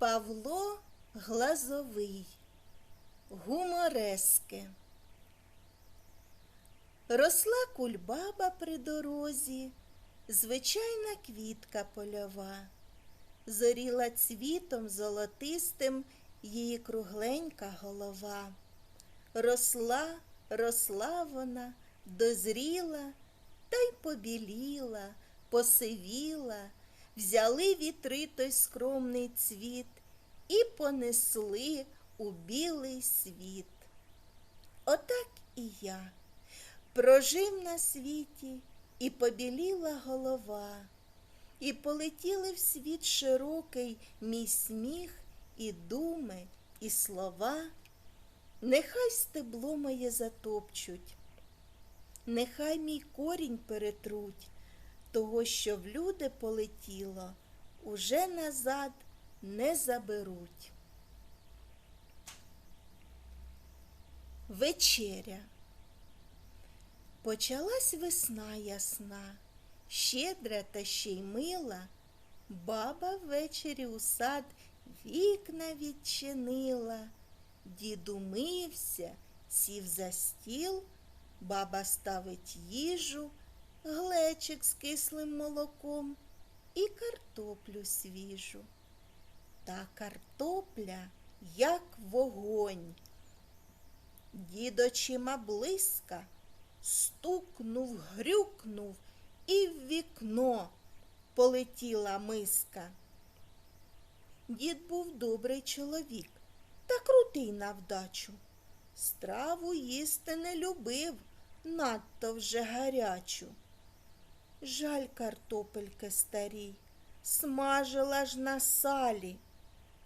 Павло Глазовий. Гуморески. Росла кульбаба при дорозі, звичайна квітка польова, зоріла цвітом золотистим її кругленька голова. Росла, росла вона, дозріла та й побіліла, посивіла, взяли вітри той скромний цвіт і понесли у білий світ. Отак і я прожив на світі, і побіліла голова, і полетіли в світ широкий мій сміх, і думи, і слова. Нехай стебло моє затопчуть, нехай мій корінь перетруть, того, що в люди полетіло, уже назад не заберуть. Вечеря. Почалась весна ясна, щедра та ще й мила. Баба ввечері у сад вікна відчинила. Дід умився, сів за стіл, баба ставить їжу, глечик з кислим молоком і картоплю свіжу. Та картопля, як вогонь. Дід очима блиска, стукнув, грюкнув, і в вікно полетіла миска. Дід був добрий чоловік та крутий на вдачу. Страву їсти не любив, надто вже гарячу. Жаль картопельки старій, смажила ж на салі.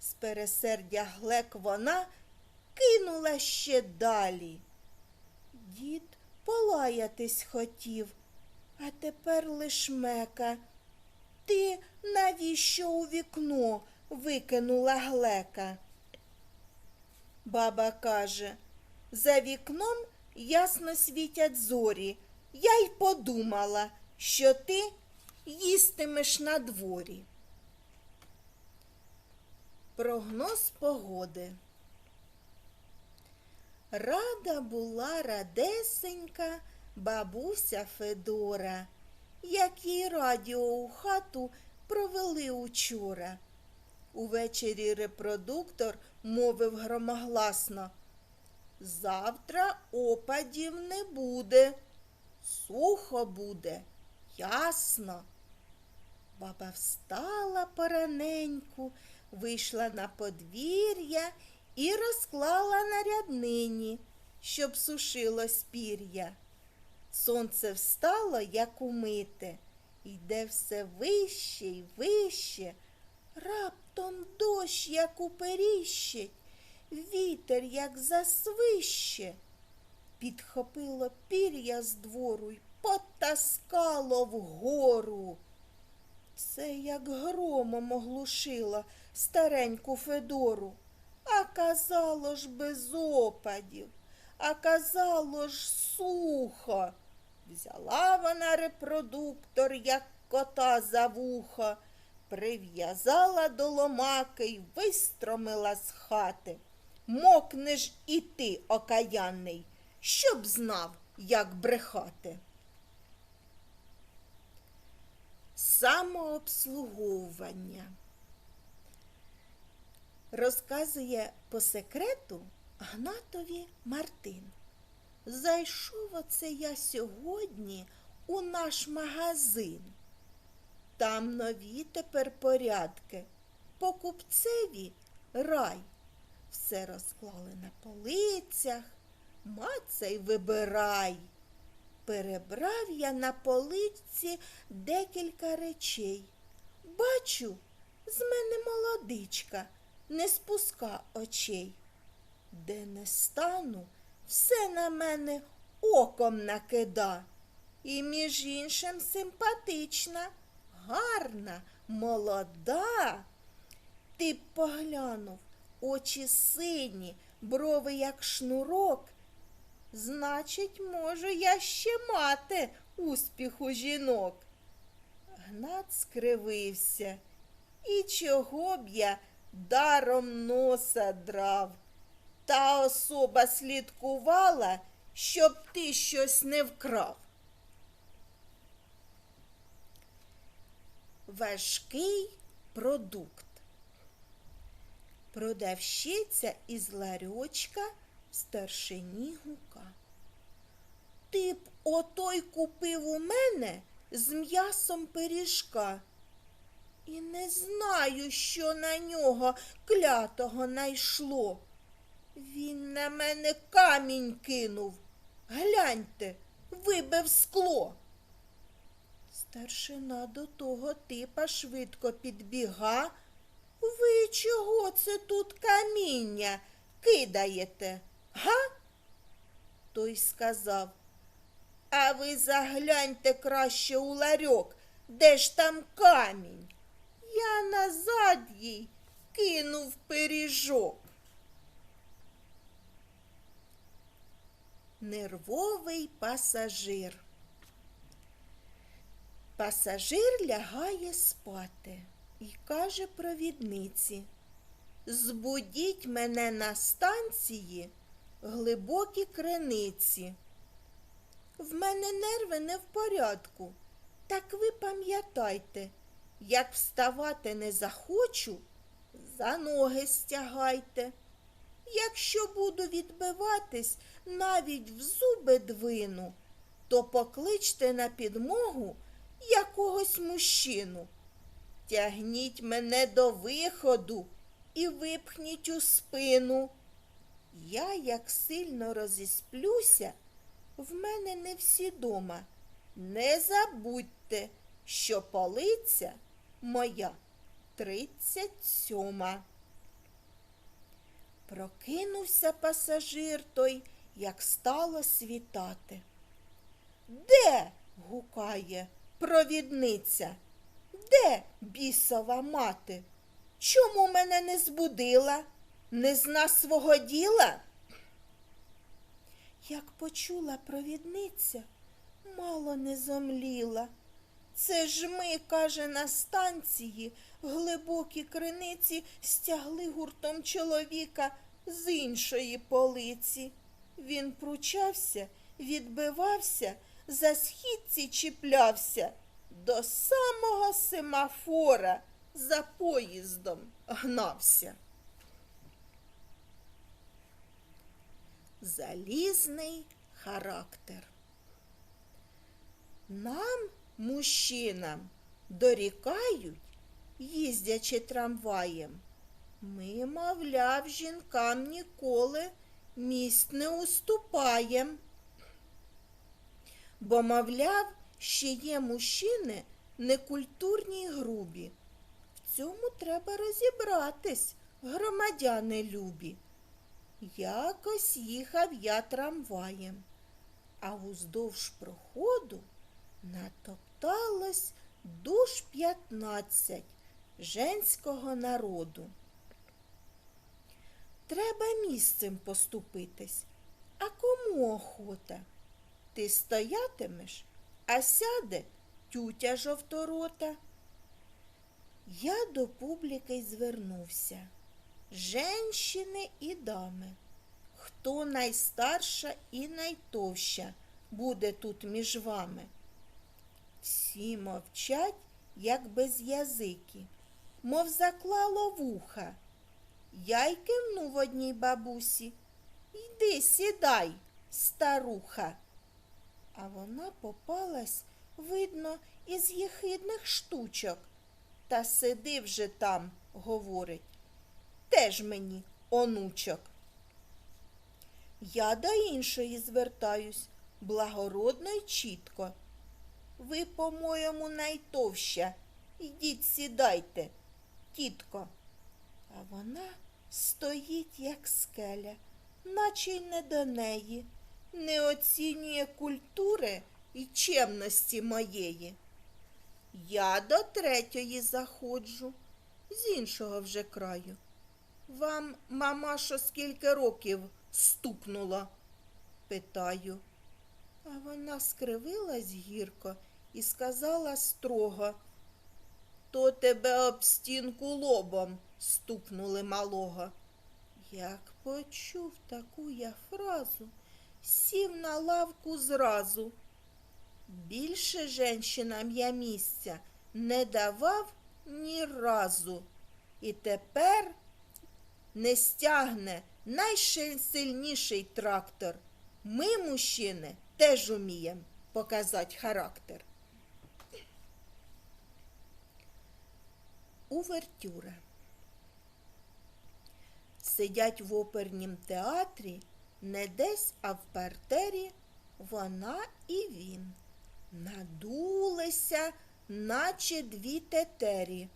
З пересердя глек вона кинула ще далі. Дід полаятись хотів, а тепер лиш мека. Ти навіщо у вікно викинула глека? Баба каже, за вікном ясно світять зорі. Я й подумала, що ти їстимеш на дворі. Прогноз погоди. Рада була радесенька бабуся Федора, як їй радіо у хату провели учора. Увечері репродуктор мовив громогласно. Завтра опадів не буде, сухо буде, ясно. Баба встала пораненьку, вийшла на подвір'я і розклала на ряднині, щоб сушилось пір'я. Сонце встало, як умите, йде все вище й вище. Раптом дощ, як уперіщить, вітер, як засвище. Підхопило пір'я з двору й потаскало вгору. Це як громом оглушило стареньку Федору. А казало ж без опадів, а казало ж сухо. Взяла вона репродуктор, як кота за вухо, прив'язала до ломаки й вистромила з хати. Мокнеш і ти, окаянний, щоб знав, як брехати. Самообслуговування. Розказує по секрету Гнатові Мартин. Зайшов оце я сьогодні у наш магазин. Там нові тепер порядки. Покупцеві рай. Все розклали на полицях, мацай вибирай. Перебрав я на поличці декілька речей. Бачу, з мене молодичка, не спуска очей. Де не стану, все на мене оком накида. І між іншим симпатична, гарна, молода. Ти поглянув, очі сині, брови, як шнурок. Значить, можу я ще мати успіху жінок. Гнат скривився. І чого б я даром носа драв. Та особа слідкувала, щоб ти щось не вкрав. Важкий продукт. Продавщиця із ларьочка старшині гука. Ти б отой купив у мене з м'ясом пиріжка. І не знаю, що на нього клятого найшло. Він на мене камінь кинув. Гляньте, вибив скло. Старшина до того типа швидко підбіга. Ви чого це тут каміння кидаєте? Га? Той сказав. А ви загляньте краще у ларьок, де ж там камінь? Я назад їй кинув пиріжок. Нервовий пасажир. Пасажир лягає спати і каже провідниці. Збудіть мене на станції глибокі криниці. В мене нерви не в порядку. Так ви пам'ятайте, як вставати не захочу, за ноги стягайте. Якщо буду відбиватись навіть в зуби двину, то покличте на підмогу якогось мужчину. Тягніть мене до виходу і випхніть у спину. Я, як сильно розісплюся, в мене не всі дома. Не забудьте, що полиця моя тридцять сьома. Прокинувся пасажир той, як стало світати. Де? гукає провідниця. Де бісова мати? Чому мене не збудила? Не зна свого діла? Як почула провідниця, мало не зомліла. Це ж ми, каже, на станції глибокі криниці стягли гуртом чоловіка з іншої полиці. Він пручався, відбивався, за східці чіплявся, до самого семафора за поїздом гнався. Залізний характер. Нам, мужчинам, дорікають, їздячи трамваєм. Ми, мовляв, жінкам ніколи місць не уступаєм. Бо, мовляв, ще є мужчини некультурні й грубі. В цьому треба розібратись, громадяни любі. Якось їхав я трамваєм, а уздовж проходу натопталось душ п'ятнадцять женського народу. Треба місцем поступитись, а кому охота? Ти стоятимеш, а сяде тютя жовторота. Я до публіки звернувся. Женщини і дами. Хто найстарша і найтовща буде тут між вами? Всі мовчать, як без язики, мов заклало вуха. Я й кивнув одній бабусі. Йди, сідай, старуха. А вона попалась, видно, із єхидних штучок. Та сиди вже там, говорить теж мені онучок. Я до іншої звертаюсь, благородно й чітко. Ви, по-моєму, найтовща. Йдіть сідайте, тітко. А вона стоїть, як скеля, наче й не до неї, не оцінює культури і чемності моєї. Я до третьої заходжу, з іншого вже краю. Вам, мамашо, скільки років стукнуло? питаю. А вона скривилась гірко і сказала строго. то тебе об стінку лобом стукнули малого. Як почув таку я фразу, сів на лавку зразу. Більше женщинам я місця не давав ні разу. І тепер не стягне найсильніший трактор. Ми, мужчини, теж уміємо показати характер. Увертюра. Сидять в опернім театрі не десь, а в партері вона і він. Надулися, наче дві тетері.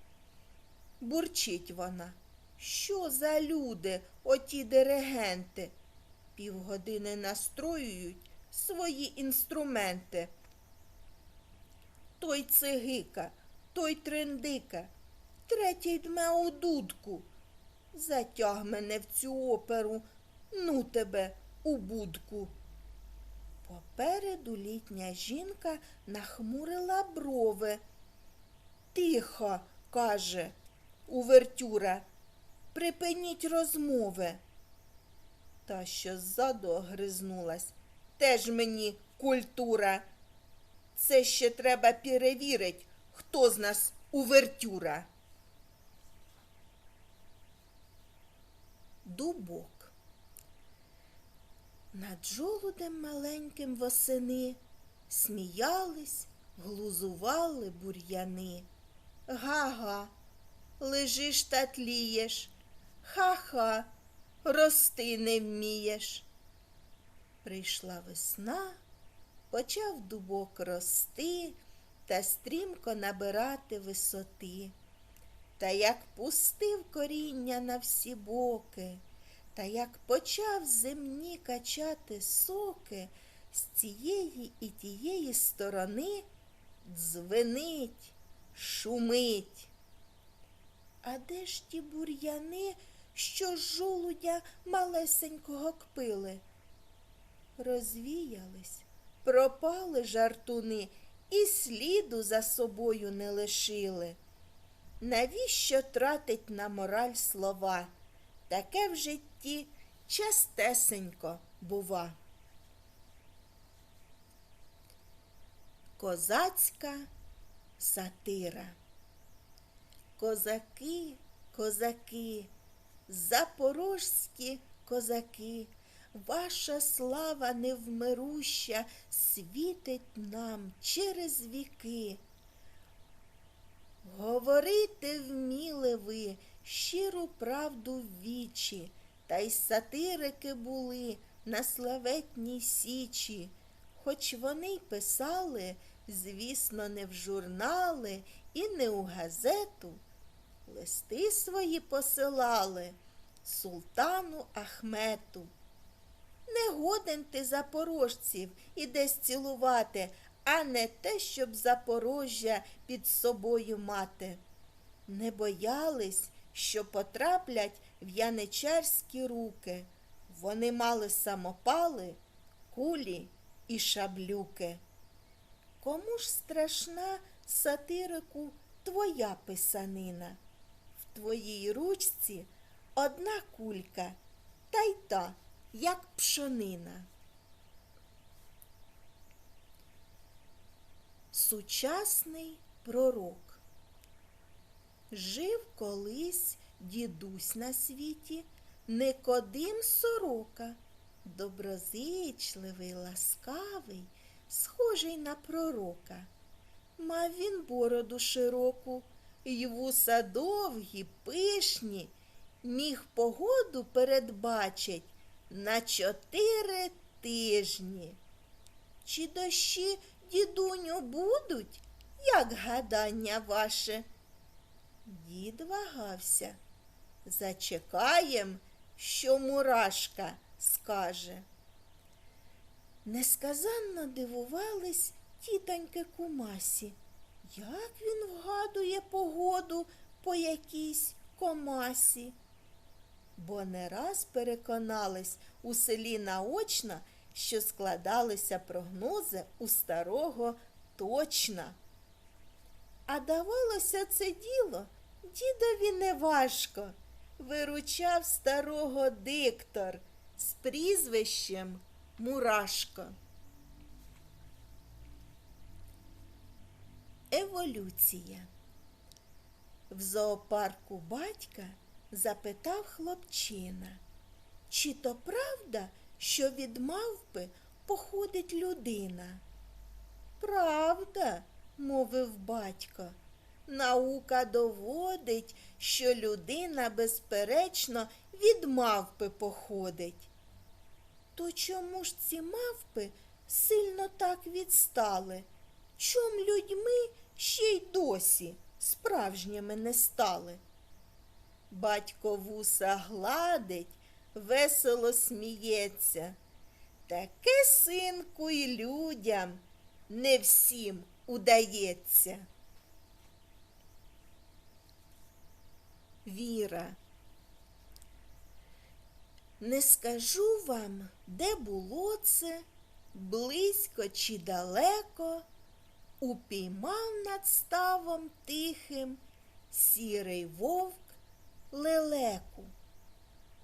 Бурчить вона. Що за люди, оті диригенти? Півгодини настроюють свої інструменти. Той цигика, той триндика, третій дме у дудку. Затяг мене в цю оперу, ну тебе у будку. Попереду літня жінка нахмурила брови. Тихо, каже увертюра, припиніть розмови. Та що ззаду огризнулась. Теж мені культура. Це ще треба перевірить, хто з нас увертюра. Дубок. Над жолудем маленьким восени сміялись, глузували бур'яни. Га-га, лежиш та тлієш, ха-ха, рости не вмієш. Прийшла весна, почав дубок рости та стрімко набирати висоти. Та як пустив коріння на всі боки, та як почав земні качати соки з цієї і тієї сторони дзвенить, шумить. А де ж ті бур'яни, що жолудя малесенького кпили? Розвіялись, пропали жартуни і сліду за собою не лишили. Навіщо тратить на мораль слова? Таке в житті частесенько бува. Козацька сатира. Козаки, козаки, запорожські козаки, ваша слава невмируща світить нам через віки. Говорити вміли ви щиру правду в вічі, та й сатирики були на славетній січі, хоч вони й писали, звісно, не в журнали і не у газету. Листи свої посилали султану Ахмету. Не годен ти запорожців і десь цілувати, а не те, щоб Запорожжя під собою мати. Не боялись, що потраплять в яничарські руки. Вони мали самопали, кулі і шаблюки. Кому ж страшна сатирику твоя писанина? Твоїй ручці одна кулька, та й та, як пшонина. Сучасний пророк. Жив колись дідусь на світі, Никодим сорока, доброзичливий, ласкавий, схожий на пророка. Мав він бороду широку, й вуса довгі, пишні, міг погоду передбачить на чотири тижні. Чи дощі, дідуню, будуть, як гадання ваше? Дід вагався. Зачекаєм, що мурашка скаже. Несказанно дивувались тітоньки кумасі. Як він вгадує погоду по якійсь комасі? Бо не раз переконались у селі наочно, що складалися прогнози у старого точно. А давалося це діло дідові неважко. Виручав старого диктор з прізвищем Мурашко. Еволюція. В зоопарку батька запитав хлопчина, чи то правда, що від мавпи походить людина? Правда, мовив батько. Наука доводить, що людина, безперечно, від мавпи походить. То чому ж ці мавпи сильно так відстали? Чом людьми ще й досі справжніми не стали? Батько вуса гладить, весело сміється. Таке, синку, й людям не всім удається. Віра. Не скажу вам, де було це, близько чи далеко, упіймав над ставом тихим сірий вовк лелеку.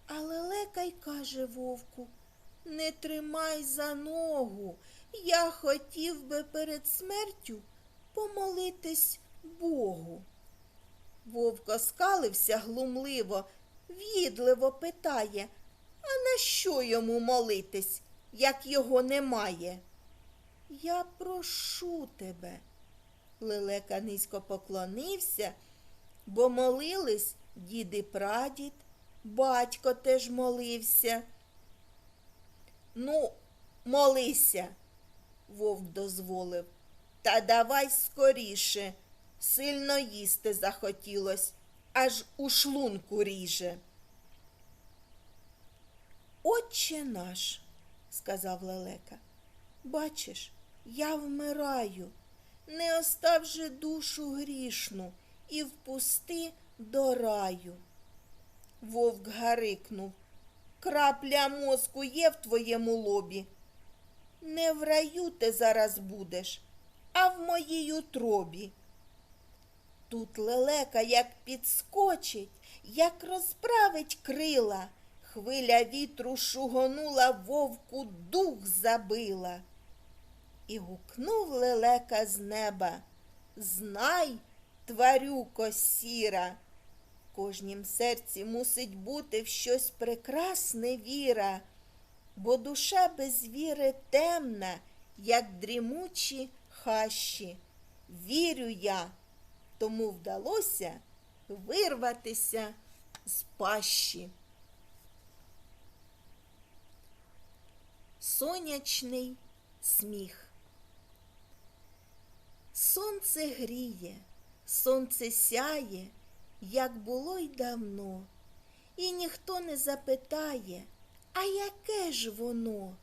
А лелека й каже вовку, не тримай за ногу, я хотів би перед смертю помолитись Богу. Вовк оскалився глумливо, в'їдливо питає, а на що йому молитись, як його немає? Я прошу тебе. Лелека низько поклонився, бо молились дід і прадід, батько теж молився. Ну, молися, вовк дозволив. Та давай скоріше. Сильно їсти захотілось, аж у шлунку ріже. Отче наш, сказав лелека, бачиш, я вмираю. Не остав же душу грішну і впусти до раю. Вовк гарикнув. Крапля мозку є в твоєму лобі. Не в раю ти зараз будеш, а в моїй утробі. Тут лелека як підскочить, як розправить крила, хвиля вітру шугонула, вовку дух забила. І гукнув лелека з неба. Знай, тварюко сіра, в кожнім серці мусить бути в щось прекрасне віра, бо душа без віри темна, як дрімучі хащі. Вірю я, тому вдалося вирватися з пащі. Сонячний сміх. Сонце гріє, сонце сяє, як було й давно, і ніхто не запитає, а яке ж воно?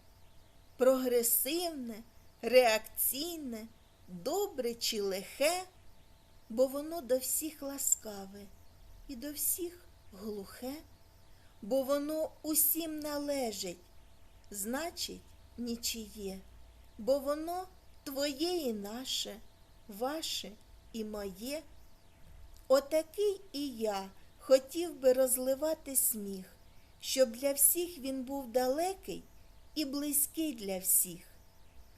Прогресивне, реакційне, добре чи лихе, бо воно до всіх ласкаве і до всіх глухе, бо воно усім належить, значить, нічиє, бо воно твоє і наше, ваше і моє. Отакий і я хотів би розливати сміх, щоб для всіх він був далекий і близький для всіх.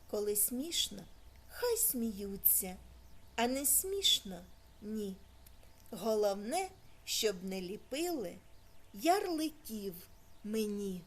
Коли смішно, хай сміються, а не смішно ні. Головне, щоб не ліпили ярликів мені.